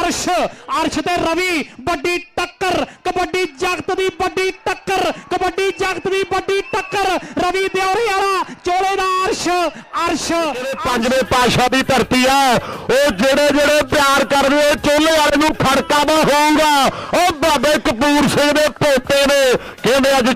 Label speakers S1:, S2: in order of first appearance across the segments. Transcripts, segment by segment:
S1: ਅਰਸ਼ ਅਰਸ਼ ਤੇ ਰਵੀ ਵੱਡੀ ਟੱਕਰ ਕਬੱਡੀ ਜਗਤ ਦੀ ਵੱਡੀ ਟੱਕਰ ਕਬੱਡੀ ਜਗਤ ਦੀ ਵੱਡੀ ਟੱਕਰ ਰਵੀ ਦਿਉਰੀ ਵਾਲਾ ਚੋਲੇ ਦਾ ਅਰਸ਼ ਅਰਸ਼
S2: ਪੰਜਵੇਂ ਪਾਸ਼ਾ ਦੀ ਧਰਤੀ ਆ ਉਹ ਜਿਹੜੇ ਜਿਹੜੇ ਪਿਆਰ ਕਰਦੇ ਚੋਲੇ ਵਾਲੇ ਨੂੰ ਖੜਕਾ ਦਾ ਹੋਊਗਾ। ਉਹ ਬਾਬੇ ਕਪੂਰ ਸਿੰਘ ਦੇ ਪੋਤੇ ਨੇ ਕਹਿੰਦੇ ਅੱਜ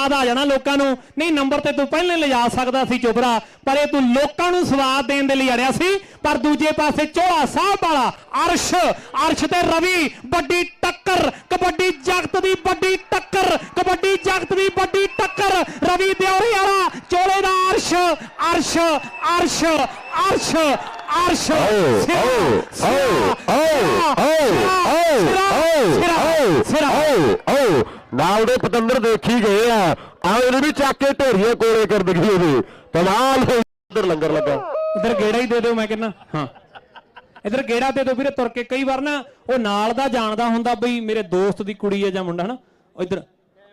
S1: ਸਵਾਦ ਆ ਜਾਣਾ ਲੋਕਾਂ ਨੂੰ। ਨਹੀਂ ਨੰਬਰ ਤੇ ਤੂੰ ਪਹਿਲਾਂ ਲਿਜਾ ਸਕਦਾ ਸੀ ਚੁਬਰਾ ਪਰ ਇਹ ਤੂੰ ਲੋਕਾਂ ਨੂੰ ਸਵਾਦ ਦੇਣ ਦੇ ਲਈ ਅੜਿਆ ਸੀ। ਪਰ ਦੂਜੇ ਪਾਸੇ ਚੋਲਾ ਸਾਹਿਬ ਵਾਲਾ ਅਰਸ਼ ਅਰਸ਼ ਤੇ ਰਵੀ ਵੱਡੀ ਟੱਕਰ ਕਬੱਡੀ ਜਗਤ ਦੀ ਵੱਡੀ ਟੱਕਰ ਕਬੱਡੀ ਜਗਤ ਦੀ ਵੱਡੀ ਟੱਕਰ। ਰਵੀ ਦਿਉਰੀ ਵਾਲਾ ਚੋਲੇ ਦਾ ਅਰਸ਼ ਅਰਸ਼ ਅਰਸ਼ ਅਰਸ਼ ਅਰਸ਼।
S2: ਓ ਓ ਓ ਓ ਓ ਓ। ਓ ਓ ਨਾਲ ਦੇ ਪਤੰਦਰ ਦੇਖੀ ਗਏ ਆ। ਆ ਇਹਨੂੰ ਵੀ ਚੱਕ ਕੇ ਢੇਰੀਆਂ ਕੋਲੇ ਕਰ ਦਿਖੀ ਉਹਦੇ ਕਮਾਲ ਉਧਰ ਲੰਗਰ ਲੱਗਾ।
S1: ਇਧਰ ਗੇੜਾ ਹੀ ਦੇ ਦਿਓ ਮੈਂ ਕਹਿੰਦਾ। ਹਾਂ। ਇਧਰ ਗੇੜਾ ਦੇ ਦਿਓ ਵੀਰੇ, ਤੁਰ ਕੇ। ਕਈ ਵਾਰ ਨਾ ਉਹ ਨਾਲ ਦਾ ਜਾਣਦਾ ਹੁੰਦਾ ਬਈ ਮੇਰੇ ਦੋਸਤ ਦੀ ਕੁੜੀ ਹੈ ਜਾਂ ਮੁੰਡਾ, ਹਨਾ? ਇਧਰ।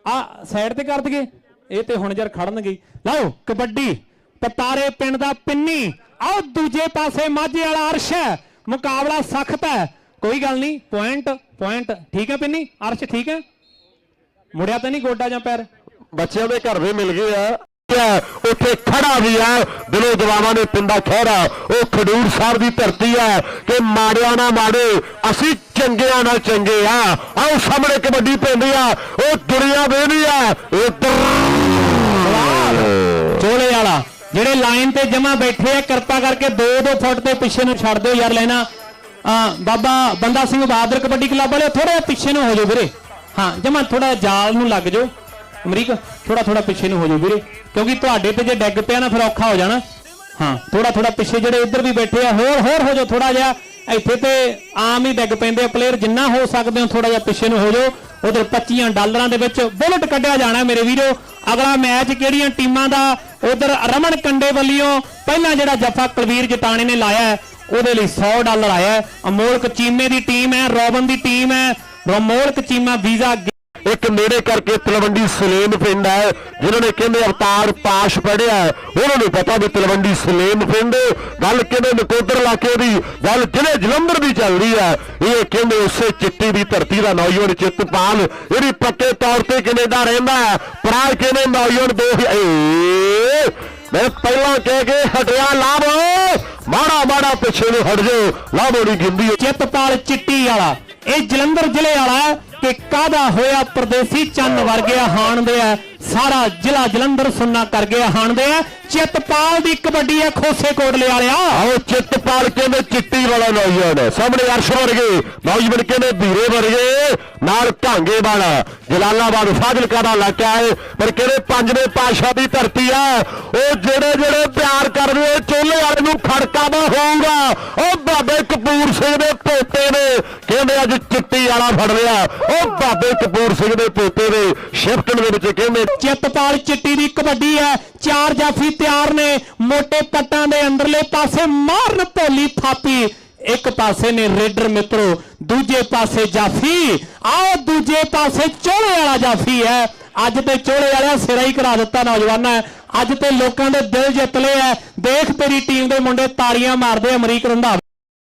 S1: ਆ ਸਾਈਡ ਤੇ ਕਰ ਦਈਏ। ਇਹ ਤੇ ਹੁਣ ਯਾਰ ਖੜਨਗੇ ਲਓ, ਕਬੱਡੀ। ਪਤਾਰੇ ਪਿੰਡ ਦਾ ਪਿੰਨੀ। ਆਓ, ਦੂਜੇ ਪਾਸੇ ਮਾਝੇ ਵਾਲਾ ਅਰਸ਼ ਹੈ। ਮੁਕਾਬਲਾ ਸਖਤ ਹੈ। ਕੋਈ ਗੱਲ ਨਹੀਂ ਪੁਆਇੰਟ ਪੁਆਇੰਟ ਠੀਕ ਹੈ ਪਿੰਨੀ? ਅਰਸ਼ ਠੀਕ ਹੈ? ਮੁੜਿਆ ਤਾਂ ਨਹੀਂ ਗੋਡਾ ਜਾਂ ਪੈਰ?
S2: ਬੱਚਿਆਂ ਦੇ ਘਰ ਦੇ ਮਿਲ ਗਏ ਆ। ਉੱਥੇ ਖੜਾ ਵੀ ਆ। ਦਿਲੋਂ ਦਵਾਵਾਂ ਨੇ ਪਿੰਡਾ ਖਹਿਰਾ। ਉਹ ਖਡੂਰ ਸਾਹਿਬ ਦੀ ਧਰਤੀ ਆ ਕਿ ਮਾੜਿਆਂ ਨਾ ਮਾੜੇ ਅਸੀਂ ਚੰਗਿਆਂ ਨਾਲ ਚੰਗੇ ਆ। ਆਓ ਸਾਹਮਣੇ ਕਬੱਡੀ ਪੈਂਦੀ ਆ। ਉਹ ਦੁਨੀਆ ਵੇਹਦੀ ਆ। ਇੱਧਰ।
S1: ਚੋਲੇ ਵਾਲਾ ਜਿਹੜੇ ਲਾਈਨ ਤੇ ਜਮਾ ਬੈਠੇ ਆ ਕਿਰਪਾ ਕਰਕੇ 2-2 ਫੁੱਟ ਦੇ ਪਿੱਛੇ ਨੂੰ ਛੱਡ ਦਿਓ ਯਾਰ ਲੈਣਾ। ਆ ਬਾਬਾ ਬੰਦਾ ਸਿੰਘ ਬਹਾਦਰ ਕਬੱਡੀ ਕਲੱਬ ਵਾਲੇ ਥੋੜਾ ਪਿੱਛੇ ਨੂੰ ਹੋ ਜਾਓ ਵੀਰੇ। ਹਾਂ, ਜਮਾ ਥੋੜਾ ਜਾਲ ਨੂੰ ਲੱਗ ਜਾਓ। ਅਮਰੀਕ ਥੋੜਾ ਥੋੜਾ ਪਿੱਛੇ ਨੂੰ ਹੋ ਜਾਓ ਵੀਰੇ, ਕਿਉਂਕਿ ਤੁਹਾਡੇ ਤੇ ਜੇ ਡੈਗ ਪਿਆ ਨਾ ਫਿਰ ਔਖਾ ਹੋ ਜਾਣਾ। ਹਾਂ ਥੋੜਾ ਥੋੜਾ ਪਿੱਛੇ ਜਿਹੜੇ ਇੱਧਰ ਵੀ ਬੈਠੇ ਆ, ਹੋਰ ਹੋਰ ਹੋ ਜਾਓ ਥੋੜਾ ਜਿਹਾ। ਇੱਥੇ ਤੇ ਆਮ ਹੀ ਡੈਗ ਪੈਂਦੇ ਆ ਪਲੇਅਰ ਜਿੰਨਾ ਹੋ ਸਕਦੇ ਹੋ ਥੋੜਾ ਜਿਹਾ ਪਿੱਛੇ ਨੂੰ ਹੋ ਜਾਓ। ਉਧਰ 25 ਡਾਲਰਾਂ ਦੇ ਵਿੱਚ ਬੁਲਟ ਕੱਢਿਆ ਜਾਣਾ ਮੇਰੇ ਵੀਰੋ। ਅਗਲਾ ਮੈਚ ਕਿਹੜੀਆਂ ਟੀਮਾਂ ਦਾ? ਉਧਰ ਰਮਨ ਕੰਡੇ ਵੱਲੋਂ ਪਹਿਲਾਂ ਜਿਹੜਾ ਜਫਾ ਕੁਲਵੀਰ ਜਟਾਣੇ ਨੇ ਲਾਇਆ ਉਹਦੇ ਲਈ 100 ਡਾਲਰ ਆਇਆ ਅਮੋਲਕ ਚੀਮੇ ਦੀ ਟੀਮ ਹੈ, ਰੋਬਨ ਦੀ ਟੀਮ ਹੈ ਰਮੋਲਕ ਚੀਮਾ ਵੀਜ਼ਾ
S2: ਇੱਕ ਮੇਰੇ ਕਰਕੇ ਤਲਵੰਡੀ ਸਲੇਮ ਪਿੰਡ ਹੈ ਜਿਨ੍ਹਾਂ ਨੇ ਕਹਿੰਦੇ ਅਵਤਾਰ ਪਾਸ਼ ਪੜਿਆ ਉਹਨਾਂ ਨੂੰ ਪਤਾ ਵੀ ਤਲਵੰਡੀ ਸਲੇਮ ਪਿੰਡ ਗੱਲ ਕਹਿੰਦੇ ਨਕੋਦਰ ਇਲਾਕੇ ਦੀ ਗੱਲ ਜ਼ਿਲ੍ਹੇ ਜਲੰਧਰ ਦੀ ਚੱਲ ਰਹੀ ਹੈ। ਇਹ ਕਹਿੰਦੇ ਉਸੇ ਚਿੱਟੀ ਦੀ ਧਰਤੀ ਦਾ ਨੌਜਵਾਨ ਚਿੱਤਪਾਲ ਇਹਦੀ ਪੱਕੇ ਤੌਰ ਤੇ ਕੈਨੇਡਾ ਰਹਿੰਦਾ ਹੈ। ਪ੍ਰਾਜ ਕਹਿੰਦੇ ਨੌਜਵਾਨ ਦੋ ਮੈਂ ਪਹਿਲਾਂ ਕਹਿ ਕੇ ਹਟਿਆ ਲਾਭ ਮਾੜਾ ਮਾੜਾ ਪਿੱਛੇ ਨੂੰ ਹਟ ਜਾਓ। ਲਾਭੋ ਨਹੀਂ ਗਿੰਦੀ
S1: ਚਿੱਤਪਾਲ ਚਿੱਟੀ ਵਾਲਾ। ਇਹ ਜਲੰਧਰ ਜ਼ਿਲ੍ਹੇ ਵਾਲਾ ਹੈ ਕਿ ਕਾਦਾ ਹੋਇਆ? ਪਰਦੇਸੀ ਚੰਨ ਵਰ ਵਰਗਿਆ ਹਾਣਦੇ ਆ। ਸਾਰਾ ਜ਼ਿਲ੍ਹਾ ਜਲੰਧਰ ਸੁੰਨਾ ਕਰ ਗਿਆ ਹਾਣਦੇ ਆ। ਚਿੱਤਪਾਲ ਦੀ ਕਬੱਡੀ ਹੈ ਖੋਸੇ ਕੋਟਲੇ ਵਾਲਿਆ
S2: ਆਓ ਚਿੱਤਪਾਲ ਕਹਿੰਦੇ ਚਿੱਟੀ ਵਾਲਾ ਨੌਜਵਾਨ ਹੈ ਸਾਹਮਣੇ ਅਰਸ਼ ਵਰਗੇ। ਨੌਜਵਾਨ ਕਹਿੰਦੇ ਵੀਰੇ ਵਰਗੇ। ਨਾਲ ਢਾਂਗੇ ਵਾਲਾ। ਜਲਾਲਾਬਾਦ ਫਾਜ਼ਿਲਕਾ ਦਾ ਇਲਾਕਾ ਹੈ। ਪਰ ਕਹਿੰਦੇ ਪੰਜਵੇਂ ਪਾਸ਼ਾ ਦੀ ਧਰਤੀ ਆ। ਉਹ ਜਿਹੜੇ ਜਿਹੜੇ ਪਿਆਰ ਕਰਦੇ ਆ, ਚੋਲੇ ਵਾਲੇ ਨੂੰ ਖੜਕਾ ਦਾ ਹੋਊਗਾ। ਉਹ ਬਾਬੇ ਕਪੂਰ ਸਿੰਘ ਦੇ ਪੋਤੇ ਨੇ। ਕਹਿੰਦੇ ਅੱਜ ਚਿੱਟੀ ਵਾਲਾ ਫੜ ਲਿਆ। ਉਹ ਬਾਬੇ ਕਪੂਰ ਸਿੰਘ ਦੇ ਪੋਤੇ ਨੇ ਸ਼ਿਫਟਨ ਦੇ ਵਿੱਚ ਕਹਿੰਦੇ,
S1: ਚਿੱਤਪਾਲ ਚਿੱਟੀ ਦੀ ਕਬੱਡੀ ਹੈ। ਚਾਰ ਜਾਫੀ ਤਿਆਰ ਨੇ। ਮੋਟੇ ਪੱਟਾਂ ਦੇ ਅੰਦਰਲੇ ਪਾਸੇ ਮਾਰਨ ਭੋਲੀ ਥਾਪੀ। ਇੱਕ ਪਾਸੇ ਨੇ ਰੇਡਰ ਮਿੱਤਰੋ, ਦੂਜੇ ਪਾਸੇ ਜਾਫੀ। ਆਓ ਦੂਜੇ ਪਾਸੇ ਚੋਲੇ ਵਾਲਾ ਜਾਫੀ ਹੈ। ਅੱਜ ਤੇ ਚੋਲੇ ਵਾਲਿਆ ਸਿਰਾ ਹੀ ਕਰਾ ਦਿੱਤਾ ਨੌਜਵਾਨਾਂ ਹੈ। ਅੱਜ ਤੇ ਲੋਕਾਂ ਦੇ ਦਿਲ ਜਿੱਤ ਲਏ ਐ ਦੇਖ ਤੇਰੀ ਟੀਮ ਦੇ ਮੁੰਡੇ ਤਾੜੀਆਂ ਮਾਰਦੇ ਅਮਰੀਕ ਰੰਧਾਵਾ।